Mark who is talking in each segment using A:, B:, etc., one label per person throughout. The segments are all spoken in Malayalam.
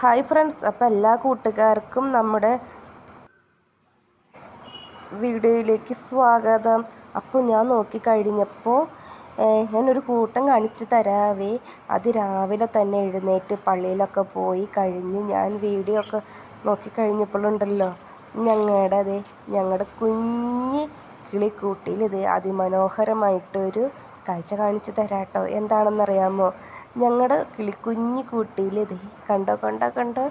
A: ഹായ് ഫ്രണ്ട്സ് അപ്പോൾ എല്ലാ കൂട്ടുകാർക്കും നമ്മുടെ വീഡിയോയിലേക്ക് സ്വാഗതം. അപ്പോൾ ഞാൻ നോക്കി നോക്കിക്കഴിഞ്ഞപ്പോൾ ഞാനൊരു കൂട്ടം കാണിച്ചു തരാവേ. അത് രാവിലെ തന്നെ എഴുന്നേറ്റ് പള്ളിയിലൊക്കെ പോയി കഴിഞ്ഞ് ഞാൻ വീഡിയോ ഒക്കെ നോക്കിക്കഴിഞ്ഞപ്പോഴുണ്ടല്ലോ ഞങ്ങളുടെ അതെ ഞങ്ങളുടെ കുഞ്ഞ് കിളിക്കൂട്ടിൽ ഇത് അതിമനോഹരമായിട്ടൊരു കാഴ്ച കാണിച്ചു തരാട്ടോ. എന്താണെന്നറിയാമോ? ഞങ്ങളുടെ കൂട്ടിയിൽ ഇത് കണ്ടോ കണ്ടോ കണ്ടോ?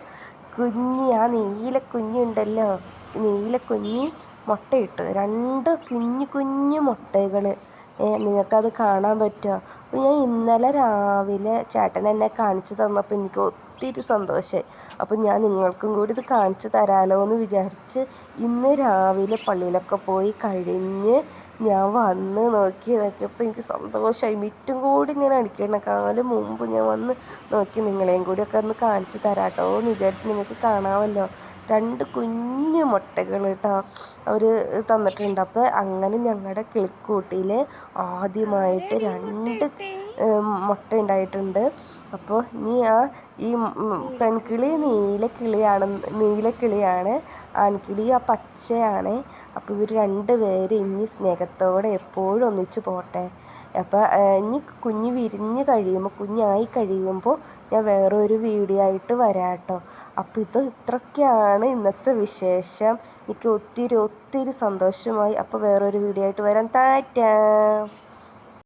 A: കുഞ്ഞി ആ നീല കുഞ്ഞുണ്ടല്ലോ നീല കുഞ്ഞി മുട്ടയിട്ട്. രണ്ട് കുഞ്ഞു കുഞ്ഞു മുട്ടകൾ നിങ്ങൾക്കത് കാണാൻ പറ്റുമോ ഞാൻ ഇന്നലെ രാവിലെ ചേട്ടൻ എന്നെ കാണിച്ചു തന്നപ്പോൾ എനിക്ക് ഒത്തിരി സന്തോഷമായി അപ്പോൾ ഞാൻ നിങ്ങൾക്കും കൂടി ഇത് കാണിച്ചു തരാമല്ലോ എന്ന് വിചാരിച്ച് ഇന്ന് രാവിലെ പള്ളിയിലൊക്കെ പോയി കഴിഞ്ഞ് ഞാൻ വന്ന് നോക്കി നോക്കിയപ്പോൾ എനിക്ക് സന്തോഷമായി മിറ്റും കൂടി ഞാൻ കാലം മുമ്പ് ഞാൻ വന്ന് നോക്കി നിങ്ങളെയും കൂടി ഒക്കെ ഒന്ന് കാണിച്ചു തരാട്ടോ എന്ന് വിചാരിച്ച് നിങ്ങൾക്ക് കാണാമല്ലോ. രണ്ട് കുഞ്ഞു മുട്ടകൾ കേട്ടോ അവർ തന്നിട്ടുണ്ട്. അപ്പോൾ അങ്ങനെ ഞങ്ങളുടെ കിളിക്കൂട്ടിയിൽ ആദ്യമായിട്ട് രണ്ട് മുട്ട ഉണ്ടായിട്ടുണ്ട്. അപ്പോൾ ഇനി ആ ഈ പെൺകിളി നീല കിളിയാണ് ആൺകിളി ആ പച്ചയാണ്. അപ്പോൾ ഇവർ രണ്ട് പേര് ഇനി സ്നേഹത്തോടെ എപ്പോഴും ഒന്നിച്ച് പോട്ടെ. അപ്പോൾ ഇനി കുഞ്ഞ് വിരിഞ്ഞ് കഴിയുമ്പോൾ കുഞ്ഞായി കഴിയുമ്പോൾ ഞാൻ വേറൊരു വീഡിയോ ആയിട്ട് വരാം കേട്ടോ അപ്പോൾ ഇത് ഇത്രയൊക്കെയാണ് ഇന്നത്തെ വിശേഷം. എനിക്ക് ഒത്തിരി ഒത്തിരി സന്തോഷമായി. അപ്പോൾ വേറൊരു വീഡിയോ ആയിട്ട് വരാം. ടാറ്റാ.